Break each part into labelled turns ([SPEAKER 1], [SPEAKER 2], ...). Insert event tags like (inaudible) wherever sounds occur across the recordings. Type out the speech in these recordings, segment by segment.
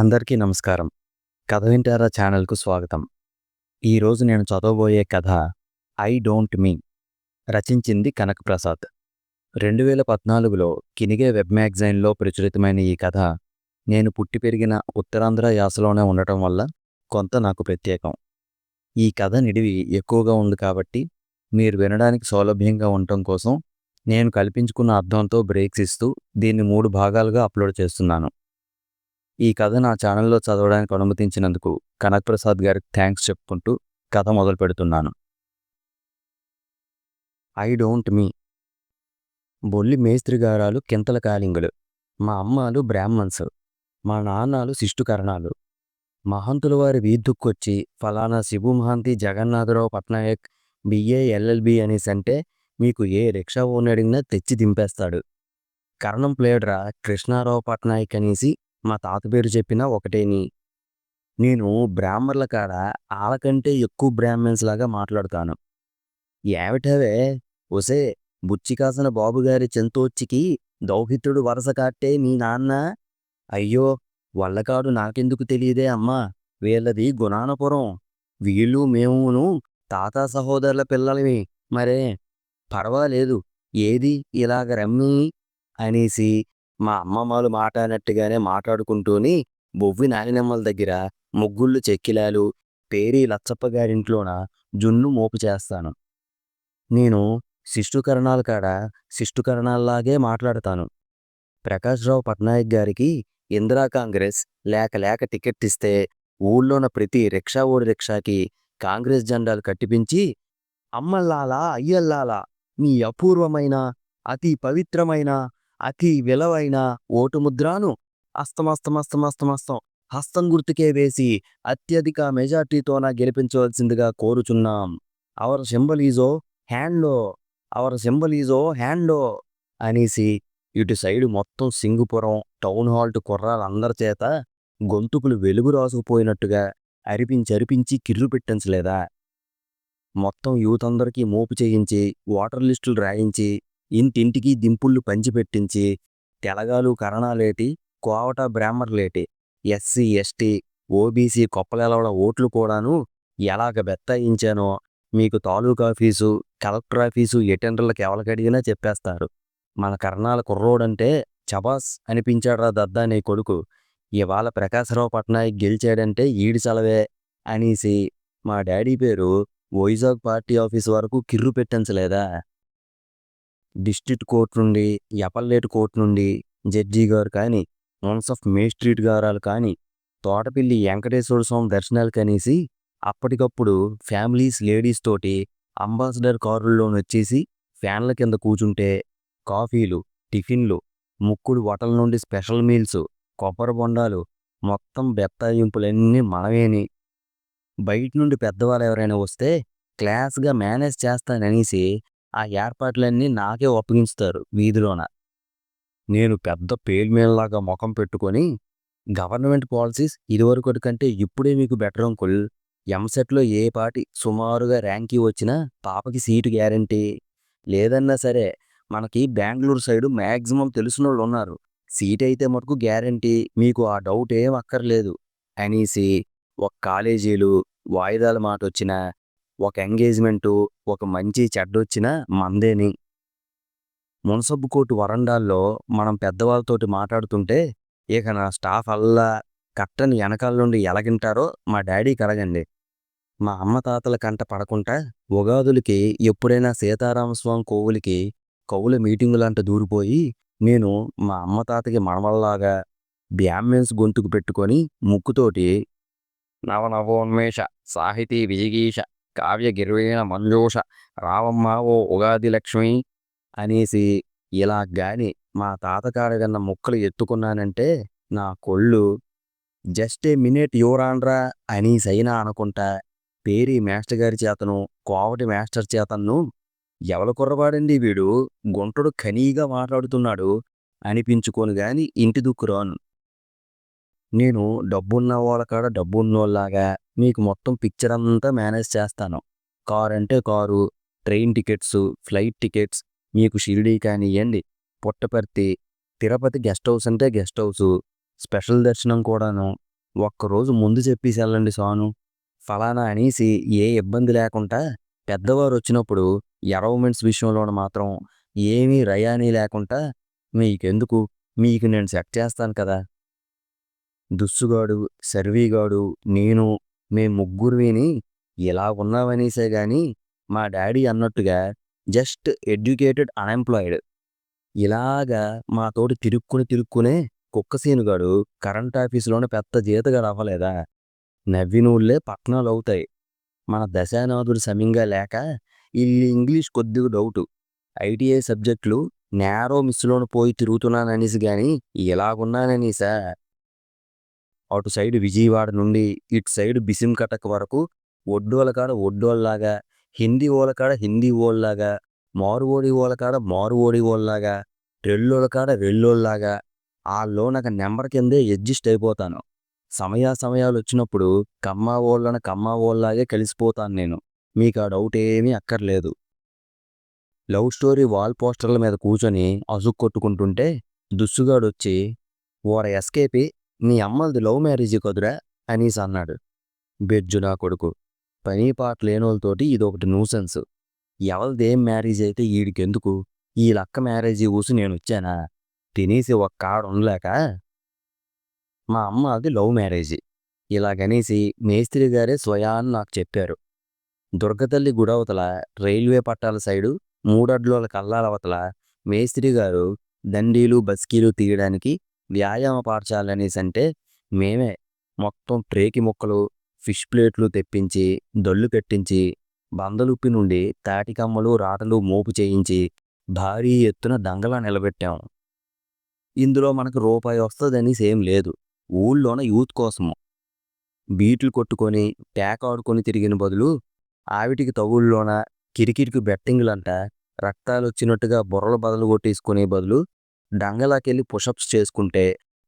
[SPEAKER 1] అందరికీ నమస్కారం. కథ వింటారా ఛానల్కు స్వాగతం. ఈరోజు నేను చదవబోయే కథ ఐ డోంట్ మీ రచించింది కనకప్రసాద్. రెండు వేల పద్నాలుగులో కినిగే వెబ్ మ్యాగజైన్లో ప్రచురితమైన ఈ కథ నేను పుట్టి పెరిగిన ఉత్తరాంధ్ర యాసలోనే ఉండటం వల్ల కొంత నాకు ప్రత్యేకం. ఈ కథ నిడివి ఎక్కువగా ఉంది కాబట్టి మీరు వినడానికి సౌలభ్యంగా ఉండటం కోసం నేను కల్పించుకున్న అర్థంతో బ్రేక్స్ ఇస్తూ దీన్ని మూడు భాగాలుగా అప్లోడ్ చేస్తున్నాను. ఈ కథ నా ఛానల్లో చదవడానికి అనుమతించినందుకు కనక్ ప్రసాద్ గారికి థ్యాంక్స్ చెప్పుకుంటూ కథ మొదలు పెడుతున్నాను. I don't me. బొల్లి మేస్త్రి గారాలు కింతల కాలింగులు. మా అమ్మాలు బ్రాహ్మణ్స్. మా నాన్నాలు శిష్టుకరణాలు. మహంతుల వారి వీధుక్కొచ్చి ఫలానా శిబు మహాంతి జగన్నాథరావు పట్నాయక్ బిఏ ఎల్ఎల్బి అనేసి అంటే మీకు ఏ రిక్షా ఓనడిగినా అడిగినా తెచ్చి దింపేస్తాడు. కరణం ప్లేడ్రా కృష్ణారావు పట్నాయక్ అనేసి మా తాత పేరు చెప్పినా ఒకటేని నేను బ్రాహ్మర్ల కాడ ఆలకంటే ఎక్కువ బ్రాహ్మణ్స్ లాగా మాట్లాడతాను. ఏమిటవే? ఒసే బుచ్చికాసన బాబుగారి చెంతోచ్చికి దౌహిత్రుడు వరస కాట్టే మీ నాన్న? అయ్యో వల్లకాడు నాకెందుకు తెలియదే అమ్మా? వీళ్ళది గుణానపురం. వీళ్ళు మేమును తాత సహోదరుల పిల్లలవి మరే పర్వాలేదు. ఏది ఇలాగ రమ్మి అనేసి మా అమ్మమ్మలు మాట్లాడినట్టుగానే మాట్లాడుకుంటూని బొవ్వి నాయనమ్మల దగ్గర ముగ్గుళ్ళు చెక్కిలాలు పేరీ లచ్చప్ప గారింట్లోన జున్ను మోపు చేస్తాను. నేను శిష్టుకరణాల కాడ శిష్టుకరణాల్లాగే మాట్లాడతాను. ప్రకాశ్రావు పట్నాయక్ గారికి ఇందిరా కాంగ్రెస్ లేక లేక టికెట్ ఇస్తే ఊళ్ళోన ప్రతి రిక్షా ఓడి రిక్షాకి కాంగ్రెస్ జెండాలు కట్టిపించి అమ్మల్లాలా అయ్యల్లాలా మీ అపూర్వమైన అతి పవిత్రమైన అతి విలువైన ఓటు ముద్రాను అస్తమస్తమస్తమస్తమస్తం హస్తం గుర్తుకే వేసి అత్యధిక మెజార్టీతోన గెలిపించవలసిందిగా కోరుచున్నాం అవర్ సింబల్ ఈజో హ్యాండ్లో అవర్ సింబల్ ఈజో హ్యాండ్లో అనేసి ఇటు సైడు మొత్తం సింగుపురం టౌన్ హాల్ట్ కుర్రాలందరి చేత గొంతుకులు వెలుగు రాసుకుపోయినట్టుగా అరిపించి అరిపించి కిర్రు పెట్టించలేదా మొత్తం యూత్ అందరికీ మోపు చేయించి వాటర్ లిస్టులు రాయించి ఇంటింటికి దింపుళ్ళు పంచిపెట్టించి తెలగాలు కరణాలేటి కోవట బ్రాహ్మర్లేటి ఎస్సీ ఎస్టీ ఓబీసీ కొప్పలెలవడ ఓట్లు కూడాను ఎలాగ బెత్తాయించానో మీకు తాలూకా ఆఫీసు కలెక్టర్ ఆఫీసు ఎటెండర్లకు ఎవరికడిగినా చెప్పేస్తారు. మన కర్ణాల కుర్రోడంటే చబాస్ అనిపించాడ్రా దద్దా నీ కొడుకు. ఇవాళ ప్రకాశరావు పట్నాయక్ గెలిచాడంటే ఈడి చలవే అనేసి మా డాడీ పేరు వైజాగ్ పార్టీ ఆఫీస్ వరకు కిర్రు పెట్టించలేదా? డిస్ట్రిక్ట్ కోర్టు నుండి ఎపల్లేటు కోర్టు నుండి జడ్జి గారు కానీ వన్స్ ఆఫ్ మే స్ట్రీట్ గారాలు కానీ తోటపిల్లి వెంకటేశ్వర స్వామి దర్శనాలు కనేసి అప్పటికప్పుడు ఫ్యామిలీస్ లేడీస్ తోటి అంబాసిడర్ కారుల్లోని వచ్చేసి ఫ్యాన్ల కింద కూచుంటే కాఫీలు టిఫిన్లు ముక్కుడు వటల నుండి స్పెషల్ మీల్స్ కొబ్బరి బొండాలు మొత్తం బెత్తాయింపులన్నీ మనమేని. బయట నుండి పెద్దవాళ్ళు ఎవరైనా వస్తే క్లాస్గా మేనేజ్ చేస్తాననేసి ఆ ఏర్పాట్లన్నీ నాకే ఒప్పగించుతారు వీధిలోన. నేను పెద్ద పేల్మేల్లాగా ముఖం పెట్టుకొని గవర్నమెంట్ పాలసీస్ ఇదివరకటి కంటే ఇప్పుడే మీకు బెటర్ అంకుల్. ఎంసెట్లో ఏ పాటి సుమారుగా ర్యాంకి వచ్చినా పాపకి సీటు గ్యారంటీ. లేదన్నా సరే మనకి బెంగళూరు సైడు మ్యాక్సిమం తెలిసిన వాళ్ళు ఉన్నారు. సీట్ అయితే మటుకు గ్యారంటీ. మీకు ఆ డౌట్ ఏం అక్కర్లేదు. అనేసి ఒక కాలేజీలు వాయిదాల మాట వచ్చినా ఒక ఎంగేజ్మెంటు ఒక మంచి చెడ్డొచ్చినా మందేని. మున్సబ్ కోర్టు వరండాల్లో మనం పెద్దవాళ్ళతోటి మాట్లాడుతుంటే ఇక నా స్టాఫ్ అల్లా కట్టని వెనకాల నుండి ఎలగింటారో మా డాడీకి అడగండి మా అమ్మ తాతల కంట పడకుండా ఉగాదులకి ఎప్పుడైనా సీతారామస్వామి కోవులకి కవుల మీటింగులంట దూరిపోయి నేను మా అమ్మ తాతకి మనవల్లాగా బ్యామ్మెన్స్ గొంతుకు పెట్టుకొని ముక్కుతోటి నవనవోన్మేష సాహితీ విజిగీష కావ్య గిర్వేణ మంజోష రావమ్మ ఓ ఉగాది లక్ష్మి అనేసి ఇలా గాని మా తాతకాడ కన్నా ముక్కలు ఎత్తుకున్నానంటే నా కొళ్ళు జస్ట్ ఏ మినిట్ యువరాన్రా అని సైనా అనుకుంటా. పేరి మాస్టర్ గారి చేతను కోవటి మాస్టర్ చేతను ఎవల కుర్రవాడండి వీడు? గుంటడు ఖనీగా మాట్లాడుతున్నాడు అనిపించుకొని గాని ఇంటి దుక్కురాను. నేను డబ్బున్న వాళ్ళ కాడ డబ్బున్నోళ్ళలాగా మీకు మొత్తం పిక్చర్ అంతా మేనేజ్ చేస్తాను. కార్ అంటే car train tickets flight tickets మీకు షిరిడీ కానివ్వండి పుట్టపర్తి తిరుపతి గెస్ట్ హౌస్ అంటే గెస్ట్ హౌస్ స్పెషల్ దర్శనం కూడాను ఒక్కరోజు ముందు చెప్పేసి వెళ్ళండి సాను. ఫలానా అనేసి ఏ ఇబ్బంది లేకుండా పెద్దవారు వచ్చినప్పుడు ఎరవమెంట్స్ విషయంలోన మాత్రం ఏమీ రయానీ లేకుండా మీకెందుకు? మీకు నేను సెట్ చేస్తాను కదా. దుస్సుగాడు సర్వీగాడు నేను మేం ముగ్గురు విని ఇలా ఉన్నామనేసే గాని మా డాడీ అన్నట్టుగా జస్ట్ ఎడ్యుకేటెడ్ అన్ఎంప్లాయిడ్. ఇలాగా మాతోటి తిరుక్కుని తిరుక్కునే కుక్కసీనుగాడు కరెంట్ ఆఫీసులోనే పెద్ద జీతగాడు అవ్వలేదా? నవ్వినూళ్ళే పట్నాలు అవుతాయి మన దశానాథుడు సమయంగా లేక ఇల్లు ఇంగ్లీష్ కొద్దిగా డౌటు. ఐటీఐ సబ్జెక్టులు నేరో మిస్లోన పోయి తిరుగుతున్నాననేసి గాని ఇలాగున్నాననేసా? అటు సైడ్ విజయవాడ నుండి ఇటు సైడ్ బిసింకటక్ వరకు ఒడ్డోల కాడ ఒడ్డోళ్ళలాగా హిందీ ఓలకాడ హిందీ ఓళ్ళలాగా మారువోడి ఓలకాడ మారువోడి ఓళ్ళలాగా రెల్లోల కాడ రెల్లోళ్ళలాగా ఆల్లో నాకు నెంబర్ కిందే అడ్జస్ట్ అయిపోతాను. సమయా సమయాలు వచ్చినప్పుడు కమ్మా ఓళ్ళను కమ్మా ఓళ్ళలాగే కలిసిపోతాను నేను. మీకు ఆ డౌట్ ఏమీ అక్కర్లేదు. లవ్ స్టోరీ వాల్ పోస్టర్ల మీద కూర్చొని అసుక్ కొట్టుకుంటుంటే దుస్సుగాడు వచ్చి ఓర ఎస్కేపి నీ అమ్మది లవ్ మ్యారేజ్ కుదురా? అనీస్ అన్నాడు. బెజ్జు నా కొడుకు పని పాట లేనోళ్ళతోటి ఇదొకటి న్యూసెన్స్ ఎవరిదేం మ్యారేజ్ అయితే వీడికెందుకు ఈ లక్క మ్యారేజ్ ఊసి నేను వచ్చానా తినేసి ఒక్క ఆడ ఉండలేక మా అమ్మ అది లవ్ మ్యారేజ్. ఇలాగనేసి మేస్త్రి గారే స్వయాన్ని నాకు చెప్పారు. దుర్గతల్లి గుడవతల రైల్వే పట్టాల సైడు మూడడ్లోల కల్లాలవతల మేస్త్రి గారు దండీలు బస్కీలు తీయడానికి వ్యాయామపడచాలనేసి అంటే మేమే మొత్తం ట్రేకి ముక్కలు ఫిష్ ప్లేట్లు తెప్పించి దొల్లు పెట్టించి బందలుప్పి నుండి తాటికమ్మలు రాటలు మోపు చేయించి భారీ ఎత్తున దంగలా నిలబెట్టాం. ఇందులో మనకు రూపాయి వస్తుందని సేమ్ లేదు. ఊళ్ళోన యూత్ కోసము. బీట్లు కొట్టుకొని ట్యాక్ ఆడుకొని తిరిగిన బదులు ఆవిటికి తగుళ్ళలోన కిరికిరికి బెట్టింగ్లంట రక్తాలు వచ్చినట్టుగా బుర్రలు బదులు కొట్టేసుకునే బదులు డంగలాకెళ్ళి పుషప్స్ చేసుకుంటే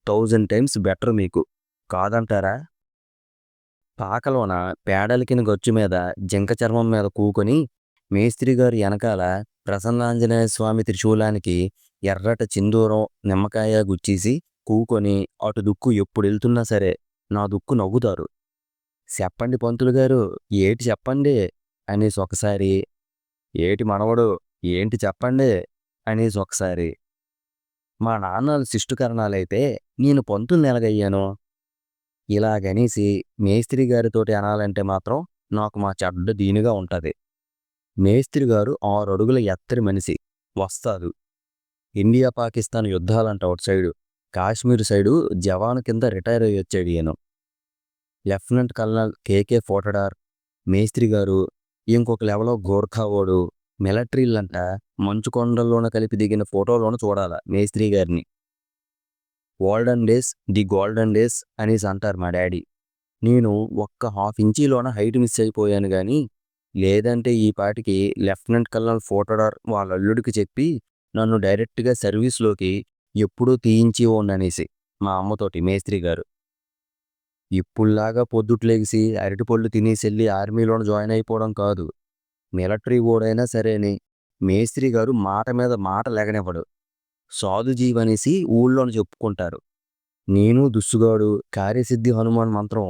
[SPEAKER 1] థౌజండ్ టైమ్స్ బెటర్ మీకు. కాదంటారా? పాకలోన పేడలికిన గచ్చు మీద జింక చర్మం మీద కూకొని మేస్త్రి గారు వెనకాల ప్రసన్నాంజనేయ స్వామి త్రిశూలానికి ఎర్రట చిందూరం నిమ్మకాయ గుచ్చేసి కూకొని అటు దుక్కు ఎప్పుడు వెళ్తున్నా సరే నా దుక్కు నవ్వుతారు. చెప్పండి పంతులు గారు ఏటి చెప్పండి? అనేసి ఒకసారి. ఏటి మనవడు ఏంటి చెప్పండి? అనేసి ఒకసారి. మా నాన్నలు శిష్టుకరణాలైతే నేను పంతులు నెలగయ్యాను. ఇలాగనేసి మేస్త్రి గారితోటి అనాలంటే మాత్రం నాకు మా చెడ్డ దీనిగా ఉంటుంది. మేస్త్రి గారు ఆరు అడుగుల ఎత్తరి మనిషి వస్తాదు. ఇండియా పాకిస్తాన్ యుద్ధాలంట అవుట్ సైడు కాశ్మీర్ సైడు జవాన్ కింద రిటైర్ అయ్యి వచ్చాడు ఈయన. లెఫ్టినెంట్ కల్నల్ కేకే ఫోటడార్ మేస్త్రి గారు ఇంకొక లెవెల్లో గోర్ఖావోడు ఓడు మిలటరీలంట మంచు కొండల్లోన కలిపి దిగిన ఫోటోలోన చూడాల మేస్త్రి గారిని. Golden days the golden days అనేసి అంటారు మా డాడీ. నేను ఒక్క హాఫ్ ఇంచీలోన హైట్ మిస్ అయిపోయాను కానీ లేదంటే ఈ పాటికి లెఫ్టినెంట్ కల్నల్ ఫోటోడార్ వాళ్ళ అల్లుడికి చెప్పి నన్ను డైరెక్ట్గా సర్వీస్లోకి ఎప్పుడూ తీయించి అనేసి మా అమ్మతోటి మేస్త్రి గారు. ఇప్పుడులాగా పొద్దుట్లేసి అరటిపళ్ళు తినేసి వెళ్ళి ఆర్మీలోన జాయిన్ అయిపోవడం కాదు. మిలటరీ ఓడైనా సరేనే మేస్త్రి గారు మాట మీద మాట లెగనివ్వడు. సాధుజీవ్ అనేసి ఊళ్ళోని చెప్పుకుంటారు. నేను దుస్సుగాడు కార్యసిద్ధి హనుమాన్ మంత్రం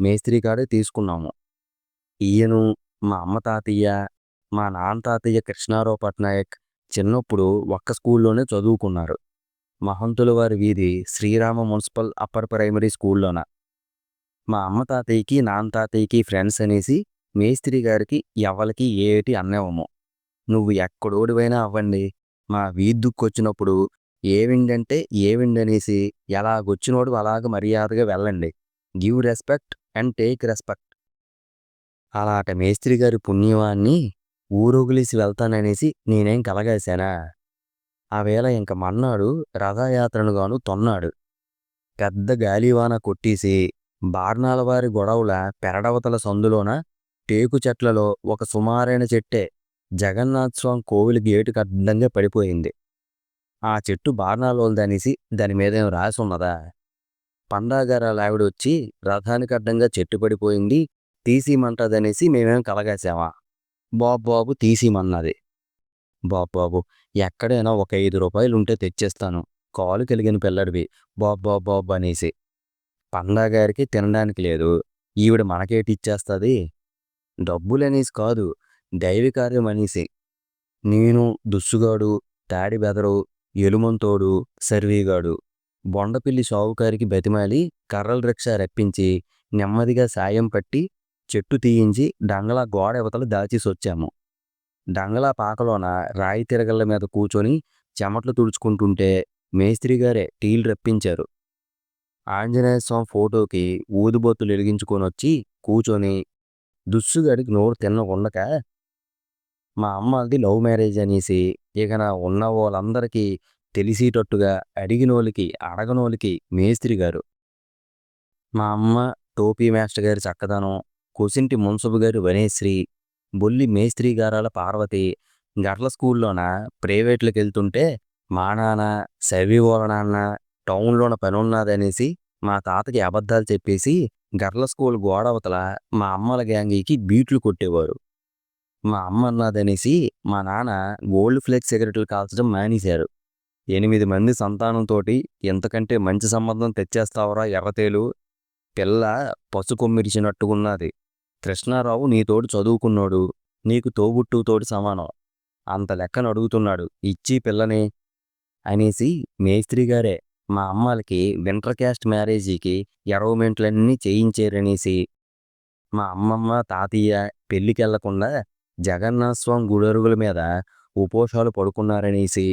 [SPEAKER 1] మేస్త్రి కాడే తీసుకున్నాము. ఈయను మా అమ్మ తాతయ్య మా నాన్న తాతయ్య కృష్ణారావు పట్నాయక్ చిన్నప్పుడు ఒక్క స్కూల్లోనే చదువుకున్నారు. మహంతుల వారి వీధి శ్రీరామ మున్సిపల్ అప్పర్ ప్రైమరీ స్కూల్లోన. మా అమ్మ తాతయ్యకి నాన్న తాతయ్యకి ఫ్రెండ్స్ అనేసి మేస్త్రి గారికి ఎవరికి ఏటి అన్నేవము నువ్వు ఎక్కడోడివైనా అవ్వండి. మా వీధుక్కొచ్చినప్పుడు ఏవిండంటే ఏవిండనేసి ఎలాగొచ్చినోడు అలాగ మర్యాదగా వెళ్ళండి. Give respect and take respect. అలాట మేస్త్రి గారి పుణ్యవాన్ని ఊరొగిలేసి వెళ్తాననేసి నేనేం కలగాశానా? ఆ వేళ ఇంక మన్నాడు రథయాత్రనుగాను తొన్నాడు. పెద్ద గాలివాన కొట్టేసి బార్నాల వారి గొడవల పెరడవతల సందులోన టేకు చెట్లలో ఒక సుమారైన చెట్టే జగన్నాథ్ స్వామి కోవిలి గేటుకు అడ్డంగా పడిపోయింది. ఆ చెట్టు బాణాలోదనేసి దాని మీదేం రాసి ఉన్నదా పండాగారాల ఆవిడ వచ్చి రథానికి అడ్డంగా చెట్టు పడిపోయింది. తీసిమంటదనేసి మేమేం కలగాసామా? బాబు బాబు తీసిమన్నది. బాబు బాబు ఎక్కడైనా ఒక ఐదు రూపాయలు ఉంటే తెచ్చేస్తాను. కాలు కలిగిన పిల్లడివి. బాబు బాబు బాబు అనేసి. పండాగారికి తినడానికి లేదు. ఈవిడ మనకేటి ఇచ్చేస్తుంది డబ్బులనేసి కాదు దైవకార్యం అనేసి. నేను దుస్సుగాడు తాడి బెదరు ఎలుమంతోడు సర్వీగాడు. బొండపిల్లి షావుకారికి బతిమాలి కర్రల రిక్షా రప్పించి నెమ్మదిగా సాయం పట్టి చెట్టు తీయించి డంగలా గోడ అవతల దాచేసొచ్చాము డంగలా పాకలోన రాయి తిరగళ్ళ మీద కూర్చొని చెమట్లు తుడుచుకుంటుంటే మేస్త్రి గారే టీలు రప్పించారు. ఆంజనేయ స్వామి ఫోటోకి ఊదుబొత్తులు వెలిగించుకొని వచ్చి కూర్చొని దుస్సుగాడికి నోరు తిన్నకుండక మా మా అమ్మది లవ్ మ్యారేజ్ అనేసి ఇక నా ఉన్న వాళ్ళందరికీ తెలిసేటట్టుగా అడిగినోళ్ళకి అడగనోళ్ళకి మేస్త్రి గారు. మా అమ్మ టోపీ మాస్టర్ గారి చక్కదనం కొసింటి మున్సబు గారి వనేశ్రీ బొల్లి మేస్త్రి గారాల పార్వతి గట్ల స్కూల్లోన ప్రైవేట్లకు వెళ్తుంటే మా నాన్న సవి వాళ్ళ నాన్న టౌన్లోన పని ఉన్నదనేసి మా తాతకి అబద్ధాలు చెప్పేసి గర్ల స్కూల్ గోడవతల మా అమ్మల గ్యాంగీకి బీట్లు కొట్టేవారు. మా అమ్మ అన్నదనేసి మా నాన్న గోల్డ్ ఫ్లేక్స్ సిగరెట్లు కాల్చడం మానేశారు. ఎనిమిది మంది సంతానంతోటి ఎంతకంటే మంచి సంబంధం తెచ్చేస్తావరా ఎర్రతేలు. పిల్ల పసుకొమ్మిరిచినట్టుకున్నది కృష్ణారావు నీతోడు చదువుకున్నాడు. నీకు తోబుట్టుతోటి సమానం. అంత లెక్కన అడుగుతున్నాడు ఇచ్చి పిల్లని అనేసి మేస్త్రి గారే మా అమ్మాలకి వింటర్ క్యాస్ట్ మ్యారేజీకి ఎరవమెంట్లన్నీ చేయించారనేసి మా అమ్మమ్మ తాతయ్య పెళ్ళికి వెళ్ళకుండా జగన్నాథ స్వామి గుడరుగుల మీద ఉపోషాలు పడుకున్నారనేసి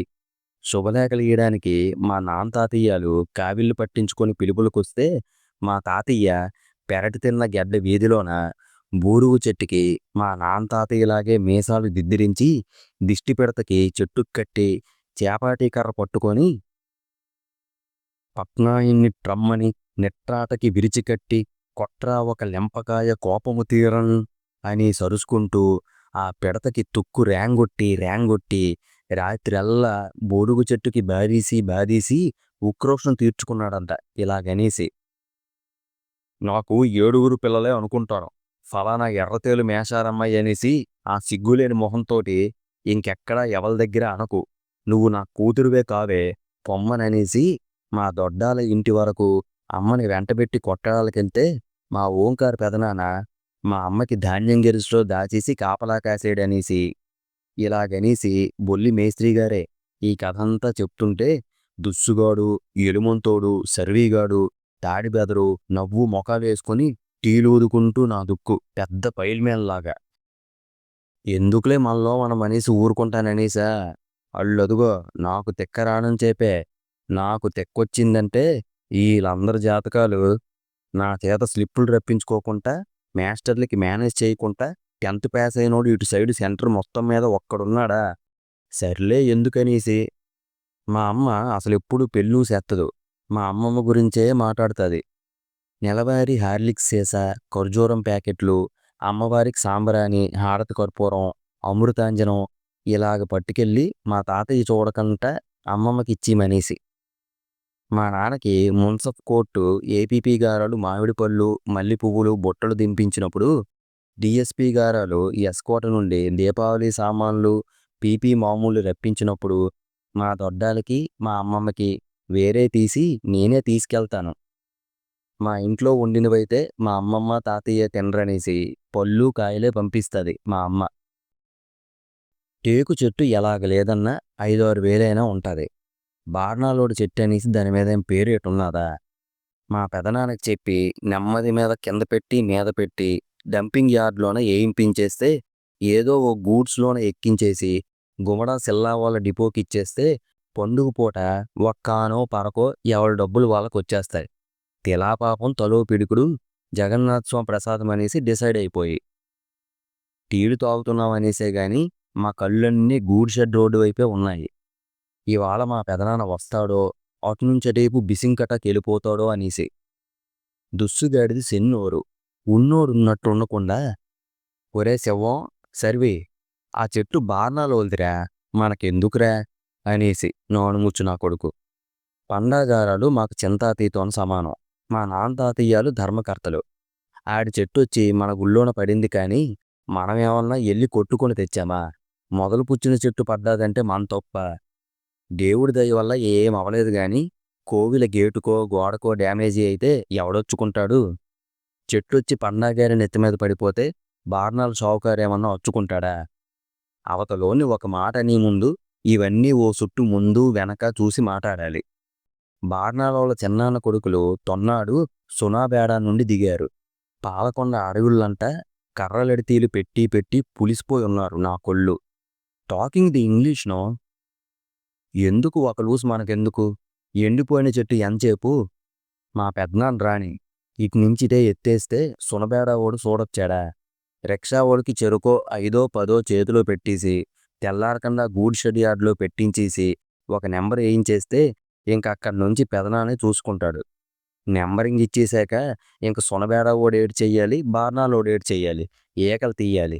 [SPEAKER 1] శుభలేఖలు ఇయ్యడానికి మా నాన్న తాతయ్యలు కావిళ్ళు పట్టించుకొని పిలుపులకొస్తే మా తాతయ్య పెరటి తిన్న గెడ్డ వీధిలోన బూరుగు చెట్టుకి మా నాన్న తాతయ్యలాగే మీసాలు దిద్దిరించి దిష్టి పిడతకి చెట్టుకు కట్టి చేపాటి కర్ర పట్టుకొని పట్నాయిన్ని ట్రమ్మని నిట్రాటకి విరిచికట్టి కొట్రా ఒక లెంపకాయ కోపము తీరన్ అని సరుసుకుంటూ ఆ పిడతకి తుక్కు రేంగొట్టి రేంగొట్టి రాత్రల్లా బోడుగు చెట్టుకి బాదీసి బాదీసి ఉక్రోషం తీర్చుకున్నాడంట ఇలాగనేసి. నాకు ఏడుగురు పిల్లలే అనుకుంటాను. ఫలానా ఎర్రతేలు మేషారమ్మాయి అనేసి ఆ సిగ్గులేని మొహంతోటి ఇంకెక్కడా ఎవరి దగ్గర అనకు. నువ్వు నా కూతురువే కావే పొమ్మననేసి మా దొడ్డాల ఇంటి వరకు అమ్మని వెంటబెట్టి కొట్టడాలకెళ్తే మా ఓంకార్ పెదనాన్న మా అమ్మకి ధాన్యం గెరుసులో దాచేసి కాపలా కాసేడనేసి ఇలాగనేసి బొల్లి మేస్త్రి గారే ఈ కథంతా చెప్తుంటే దుస్సుగాడు ఎలుమంతోడు సర్వీగాడు తాడి బెదరు నవ్వు మొఖాలేసుకొని టీలూదుకుంటూ నా దుక్కు పెద్ద పైల్మేన్లాగా ఎందుకులే మనలో మనం అనేసి ఊరుకుంటాననేసా? అల్లదుగో నాకు తిక్కరానం చేపే నాకు తెక్కొచ్చిందంటే వీళ్ళందరి జాతకాలు నా చేత స్లిప్పులు రప్పించుకోకుండా మాస్టర్లకి మేనేజ్ చేయకుండా టెన్త్ పాస్ అయినోడు ఇటు సైడ్ సెంటర్ మొత్తం మీద ఒక్కడున్నాడా? సర్లే ఎందుకనేసి. మా అమ్మ అసలు ఎప్పుడు పెళ్ళు చేత్తదు. మా అమ్మమ్మ గురించే మాట్లాడుతుంది. నెలవారి హార్లిక్స్ సీసా ఖర్జూరం ప్యాకెట్లు అమ్మవారికి సాంబ్రాణి హారతి కర్పూరం అమృతాంజనం ఇలాగ పట్టుకెళ్ళి మా తాతయ్య చూడకుండా అమ్మమ్మకి ఇచ్చిమనేసి మా నాన్నకి మున్సఫ్ కోర్టు ఏపీపీ గారాలు మామిడి పళ్ళు మల్లి పువ్వులు బుట్టలు దింపించినప్పుడు డిఎస్పి గారాలు ఎస్కోట నుండి దీపావళి సామాన్లు పీపీ మామూలు రప్పించినప్పుడు మా దొడ్డాలకి మా అమ్మమ్మకి వేరే తీసి నేనే తీసుకెళ్తాను. మా ఇంట్లో వండినవైతే మా అమ్మమ్మ తాతయ్య తినరనేసి పళ్ళు కాయలే పంపిస్తుంది మా అమ్మ. టేకు చెట్టు ఎలాగ లేదన్నా ఐదారు వేలైనా ఉంటుంది. బార్నాలోడు చెట్టు అనేసి దాని మీద ఏం పేరు ఎటున్నదా మా పెదనాన్నకి చెప్పి నెమ్మది మీద కింద పెట్టి మీద పెట్టి డంపింగ్ యార్డ్లోన వేయింపించేస్తే ఏదో ఓ గూడ్స్లోన ఎక్కించేసి గుమడా సిల్లా వాళ్ళ డిపోకి ఇచ్చేస్తే పండుగ పూట ఒక్కానో పరకో ఎవరి డబ్బులు వాళ్ళకు వచ్చేస్తాయి. తిలాపాపం తలో పిడుకుడు జగన్నాథ స్వామి ప్రసాదం అనేసి డిసైడ్ అయిపోయి. టీలు తాగుతున్నాం అనేసే గాని మా కళ్ళన్నీ గూడ్ షెడ్ రోడ్డు వైపే ఉన్నాయి. ఇవాళ మా పెదనాన్న వస్తాడో అటు నుంచి అటేపు బిసింకటకి వెళ్ళిపోతాడో అనేసి. దుస్సుగాడిది సెన్నోరు. ఉన్నోడు ఉన్నట్టు ఉండకుండా ఒరే శవం సర్వే ఆ చెట్టు బార్నాలోదిరా మనకెందుకురా? అనేసి నోనుముచ్చు నా కొడుకు. పండాగారాలు మాకు చింతాతీతం సమానం. మా నాన్న తాతయ్యాలు ధర్మకర్తలు. ఆడి చెట్టు వచ్చి మన గుళ్ళోన పడింది కానీ మనమేమన్నా ఎల్లి కొట్టుకొని తెచ్చామా? మొదలు పుచ్చిన చెట్టు పడ్డాదంటే మన తప్ప. దేవుడి దయ వల్ల ఏం అవలేదు గాని కోవిల గేటుకో గోడకో డ్యామేజీ అయితే ఎవడొచ్చుకుంటాడు? చెట్టొచ్చి పన్నాగారి నెత్తి మీద పడిపోతే బార్నాల షావుకారేమన్నా వచ్చుకుంటాడా అవతలోని ఒక మాట నీ ముందు ఇవన్నీ ఓ చుట్టు ముందు వెనక చూసి మాట్లాడాలి. బార్నాలోల చిన్నాన్న కొడుకులు తొన్నాడు సునాబేడా నుండి దిగారు. పాలకొండ అడవులంట కర్రలెడితీలు పెట్టి పెట్టి పులిసిపోయి ఉన్నారు నా కొళ్ళు. టాకింగ్ ది ఇంగ్లీష్నో ఎందుకు ఒక లూస్ మనకెందుకు? ఎండిపోయిన చెట్టు ఎంతసేపు? మా పెద్దనాన్న రాణి ఇటు నుంచిటే ఎత్తేస్తే సునబేడ ఓడు చూడొచ్చాడా? రిక్షా ఓడికి చెరుకో ఐదో పదో చేతిలో పెట్టేసి తెల్లారకుండా గూడ్ షెడ్ యార్డ్లో పెట్టించేసి ఒక నెంబర్ వేయించేస్తే ఇంక అక్కడి నుంచి పెదనానే చూసుకుంటాడు. నెంబరింగ్ ఇచ్చేశాక ఇంక సునబేడ ఓడి ఏడు చెయ్యాలి బార్నాలు ఓడి ఏడు చెయ్యాలి ఏకలు తీయాలి.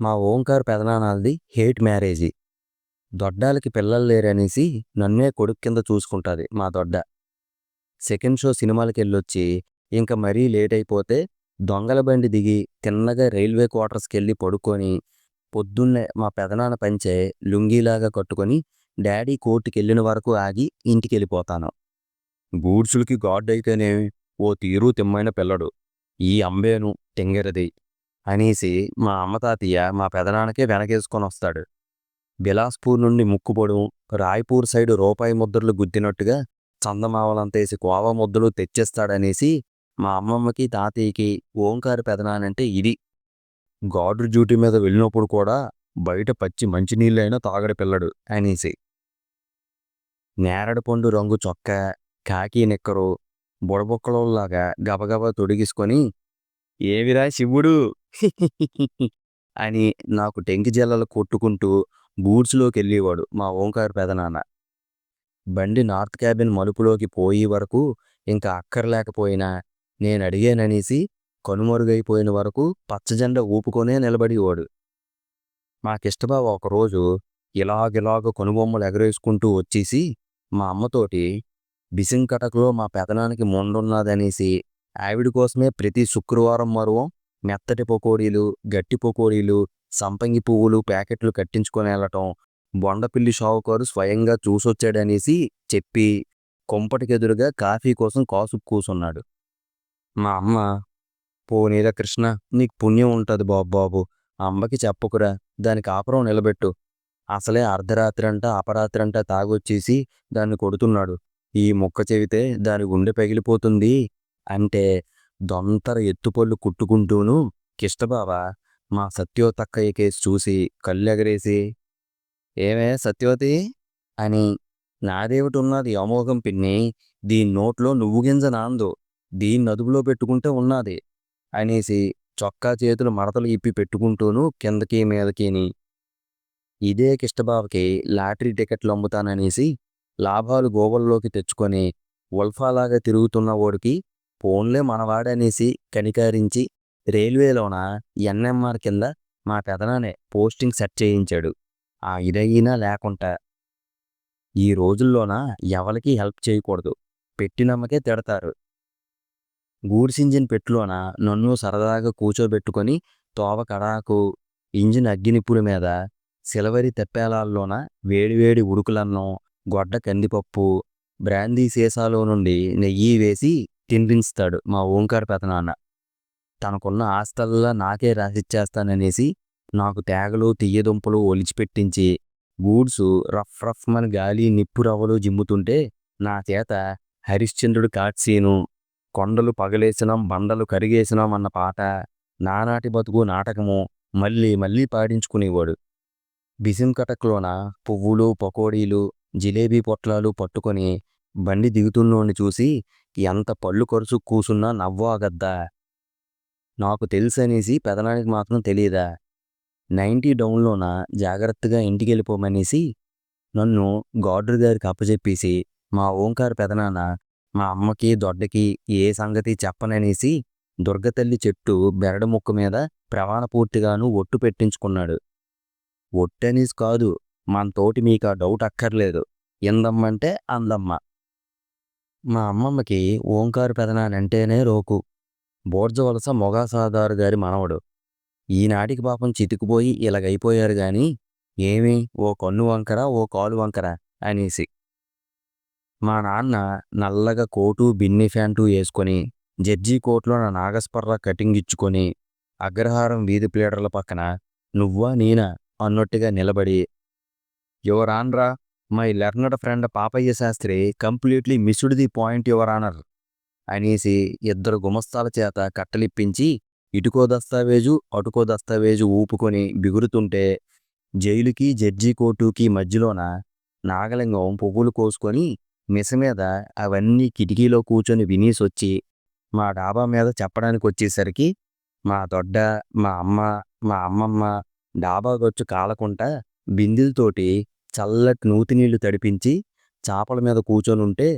[SPEAKER 1] మా ఓంకార్ పెదనాన్నది హేట్ మ్యారేజీ. దొడ్డాలకి పిల్లలు లేరనేసి నన్నే కొడుకు కింద చూసుకుంటుంది మా దొడ్డ. సెకండ్ షో సినిమాలకి వెళ్ళొచ్చి ఇంకా మరీ లేట్ అయిపోతే దొంగల బండి దిగి తిన్నగా రైల్వే క్వార్టర్స్కి వెళ్ళి పడుకొని పొద్దున్నే మా పెదనాన్న పంచే లుంగీలాగా కట్టుకొని డాడీ కోర్టుకి వెళ్ళిన వరకు ఆగి ఇంటికి వెళ్ళిపోతాను గూడ్సులకి గాడ్ అయితేనే ఓ తీరు తిమ్మైన పిల్లడు. ఈ అంబేను తెంగెరది అనేసి మా అమ్మ తాతయ్య మా పెదనాన్నకే వెనకేసుకొని వస్తాడు బిలాస్పూర్ నుండి ముక్కుపొడు రాయ్పూర్ సైడు రూపాయి ముద్రలు గుద్దినట్టుగా చందమావలంతేసి కోవ ముద్దలు తెచ్చేస్తాడనేసి మా అమ్మమ్మకి తాతయ్యకి ఓంకారు పెదనానంటే ఇది. గాడ్రు డ్యూటీ మీద వెళ్ళినప్పుడు కూడా బయట పచ్చి మంచినీళ్ళైనా తాగడి పిల్లడు అనేసి. నేరడు పండు రంగు చొక్క కాకి నిక్కరు బుడబొక్కలోలాగా గబగబా తొడిగిసుకొని ఏవిరా శివుడు? (laughs) అని నాకు టెంకి జల్లలు కొట్టుకుంటూ బూట్స్లోకి వెళ్ళేవాడు మా ఓంకారు పెదనాన్న బండి నార్త్ క్యాబిన్ మలుపులోకి పోయే వరకు ఇంకా అక్కర్లేకపోయినా నేను అడిగాననేసి కనుమరుగైపోయిన వరకు పచ్చజెండ ఊపుకొనే నిలబడేవాడు. మాకిష్టబావ ఒకరోజు ఇలాగిలాగ కనుబొమ్మలు ఎగరేసుకుంటూ వచ్చేసి మా అమ్మతోటి బిసింకటకలో మా పెదనానికి మొండున్నదనేసి ఆవిడ కోసమే ప్రతి శుక్రవారం మరువం మెత్తటి పకోడీలు గట్టి పకోడీలు సంపంగి పువ్వులు ప్యాకెట్లు కట్టించుకొని వెళ్ళటం బొండపిల్లి షావుకారు స్వయంగా చూసొచ్చాడనేసి చెప్పి కొంపటికెదురుగా కాఫీ కోసం కాసు కూసున్నాడు. మా అమ్మ పోనీరా కృష్ణ నీకు పుణ్యం ఉంటుంది బాబు బాబు అమ్మకి చెప్పకురా దాని కాపురం నిలబెట్టు. అసలే అర్ధరాత్రి అంట అపరాత్రి అంట తాగొచ్చేసి దాన్ని కొడుతున్నాడు. ఈ ముక్క చెబితే దాని గుండె పగిలిపోతుంది అంటే దొంతర ఎత్తుపళ్ళు కుట్టుకుంటూను కిష్టబావా మా సత్యోతక్కయ్య కేసు చూసి కళ్ళెగరేసి ఏమే సత్యవతి అని నాదేమిటున్నది అమోఘం పిన్ని దీని నోట్లో నువ్వు గింజ నాందు దీన్ని అదుపులో పెట్టుకుంటే ఉన్నది అనేసి చొక్కా చేతులు మడతలు ఇప్పి పెట్టుకుంటూను కిందకి మీదకిని ఇదే కిష్టబాబుకి లాటరీ టికెట్లు అమ్ముతాననేసి లాభాలు గోవల్లోకి తెచ్చుకొని ఉల్ఫాలాగా తిరుగుతున్న ఓడికి ఫోన్లే మనవాడనేసి కనికారించి రైల్వేలోన ఎన్ఎంఆర్ కింద మా పెదనానే పోస్టింగ్ సెట్ చేయించాడు. ఆ ఇదైనా లేకుండా ఈ రోజుల్లోన ఎవరికి హెల్ప్ చేయకూడదు. పెట్టినమ్మకే తిడతారు. గూడ్స్ పెట్టులోన నన్ను సరదాగా కూర్చోబెట్టుకొని తోవ కడాకు ఇంజిన్ అగ్గినిప్పుల మీద సిలవరి తెప్పేలాల్లోన వేడివేడి ఉడుకులన్నం గొడ్డ కందిపప్పు బ్రాందీ సీసాలో నుండి నెయ్యి వేసి తినిపిస్తాడు మా ఓంకార్ పెదనాన్న. తనకున్న ఆస్తల్లా నాకే రాసిచ్చేస్తాననేసి నాకు తేగలు తియ్యదుంపలు ఒలిచిపెట్టించి గూడ్సు రఫ్ రఫ్ మన గాలి నిప్పు రవ్వలు జిమ్ముతుంటే నా చేత హరిశ్చంద్రుడు కాట్సీను కొండలు పగలేసినాం బండలు కరిగేసినాం అన్న పాట నానాటి బతుకు నాటకము మళ్ళీ మళ్ళీ పాడించుకునేవాడు. బిసింకటక్లోన పువ్వులు పకోడీలు జిలేబీ పొట్లాలు పట్టుకొని బండి దిగుతున్నోడిని చూసి ఎంత పళ్ళు కొరుసు కూసున్నా నవ్వాగద్దా నాకు తెలుసు అనేసి పెదనానికి మాత్రం తెలియదా నైంటీ డౌన్లోన? జాగ్రత్తగా ఇంటికి వెళ్ళిపోమనేసి నన్ను గాడ్రు గారికి అప్పచెప్పేసి మా ఓంకార్ పెదనాన్న మా అమ్మకి దొడ్డకి ఏ సంగతి చెప్పననేసి దుర్గతల్లి చెట్టు బెరడు ముక్క మీద ప్రమాణ పూర్తిగాను ఒట్టు పెట్టించుకున్నాడు. ఒట్టనేసి కాదు మన తోటి మీకు ఆ డౌట్ అక్కర్లేదు. ఎందమ్మంటే అందమ్మ. మా అమ్మమ్మకి ఓంకారు పెదనానంటేనే రోకు. బోర్జవలస మొగాసాదారు గారి మనవడు. ఈనాటికి పాపం చితికిపోయి ఇలాగైపోయారు గాని ఏమి? ఓ కన్ను వంకర ఓ కాలు వంకర అనేసి. మా నాన్న నల్లగా కోటు బిన్ని ఫ్యాంటు వేసుకొని జడ్జి కోట్లో నా నాగస్పర్ర కటింగ్ ఇచ్చుకొని అగ్రహారం వీధి ప్లేడర్ల పక్కన నువ్వా నేనా అన్నట్టుగా నిలబడి your honour my learned friend Papayya Sastri completely missed the point your honour. అనేసి ఇద్దరు గుమస్తాల చేత కట్టలిప్పించి ఇటుకో దస్తావేజు అటుకో దస్తావేజు ఊపుకొని బిగురుతుంటే జైలుకి జడ్జి కోర్టుకి మధ్యలోన నాగలింగం పువ్వులు కోసుకొని మిస మీద అవన్నీ కిటికీలో కూర్చొని వినేసొచ్చి మా డాబా మీద చెప్పడానికి వచ్చేసరికి మా దొడ్డ మా అమ్మ మా అమ్మమ్మ డాబా గొచ్చు కాలకుండా బిందెలతోటి చల్లటి నూతి నీళ్ళు తడిపించి చాపల మీద కూర్చొని ఉంటే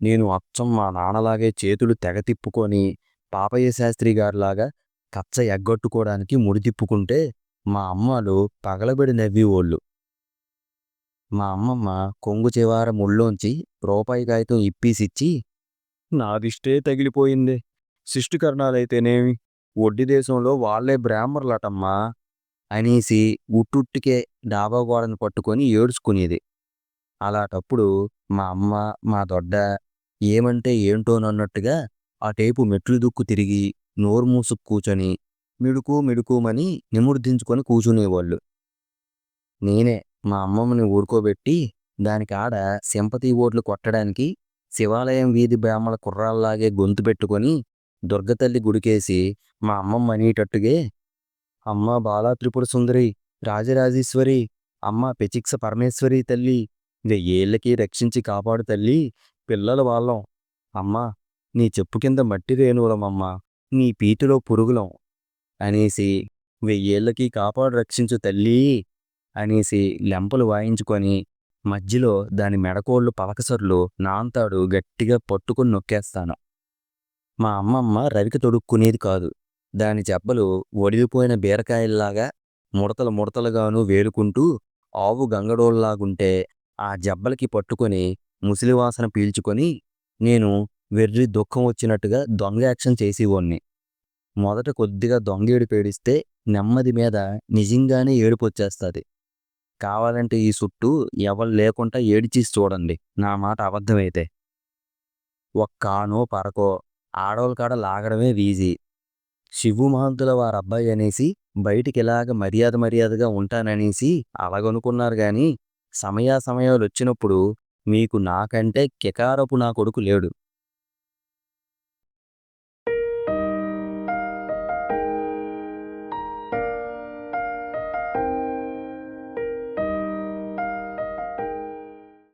[SPEAKER 1] నేను అచ్చం మా నాన్నలాగే చేతులు తెగ తిప్పుకొని పాపయ్య శాస్త్రి గారిలాగా కచ్చ ఎగ్గొట్టుకోవడానికి ముడి తిప్పుకుంటే మా అమ్మలు పగలబడి నవ్వేవోళ్ళు. మా అమ్మమ్మ కొంగు చివార ముళ్ళోంచి రూపాయి కాగితం ఇప్పీసిచ్చి నాదిష్టే తగిలిపోయింది. శిష్టికరణాలైతేనేమి? ఒడ్డి దేశంలో వాళ్ళే బ్రాహ్మర్లటమ్మా అనేసి ఉట్టుట్టుకే డాబా గోడను పట్టుకొని ఏడ్చుకునేది. అలాటప్పుడు మా అమ్మ మా దొడ్డ ఏమంటే ఏంటోనన్నట్టుగా ఆ టేపు మెట్లు దుక్కు తిరిగి నోరు మూసుకు కూర్చొని మిడుకు మిడుకుమని నిముర్దించుకొని కూర్చునేవాళ్ళు. నేనే మా అమ్మమ్మని ఊరుకోబెట్టి దానికి ఆడ సింపతి ఓట్లు కొట్టడానికి శివాలయం వీధి బ్రాహ్మల కుర్రాల్లాగే గొంతు పెట్టుకొని దుర్గతల్లి గుడికేసి మా అమ్మమ్మ అనేటట్టుగే అమ్మ బాలా త్రిపుర సుందరి రాజరాజేశ్వరి అమ్మ పెచిక్స పరమేశ్వరి తల్లి వెయ్యేళ్ళకి రక్షించి కాపాడు తల్లి పిల్లల వాళ్ళం. అమ్మా నీ చెప్పు కింద మట్టి రేణువులమమ్మ నీ పీటిలో పురుగులం అనేసి వెయ్యేళ్ళకి కాపాడు రక్షించు తల్లి అనేసి లెంపలు వాయించుకొని మధ్యలో దాని మెడకోళ్ళు పలకసర్లు నాంతాడు గట్టిగా పట్టుకుని నొక్కేస్తాను. మా అమ్మమ్మ రవికి తొడుక్కునేది కాదు. దాని జబ్బలు ఒడిగిపోయిన బీరకాయల్లాగా ముడతలు ముడతలుగాను వేలుకుంటూ ఆవు గంగడోళ్ళాగుంటే ఆ జబ్బలకి పట్టుకొని ముసలివాసన పీల్చుకొని నేను వెర్రి దుఃఖం వచ్చినట్టుగా దొంగ యాక్షన్ చేసేవాణ్ణి మొదట కొద్దిగా దొంగ ఏడుపు ఏడిస్తే నెమ్మది మీద నిజంగానే ఏడుపు వచ్చేస్తుంది. కావాలంటే ఈ చుట్టూ ఎవరు లేకుండా ఏడిచేసి చూడండి. నా మాట అబద్ధమైతే. ఒక్కానో పరకో ఆడవాళ్ళ కాడ లాగడమే వీజీ. శివు మహంతుల వారి అబ్బాయి అనేసి బయటికి ఇలాగ మర్యాద మర్యాదగా ఉంటాననేసి అలాగనుకున్నారు కానీ సమయాసమయాలు వచ్చినప్పుడు మీకు నాకంటే కెకారపు నా కొడుకు లేడు.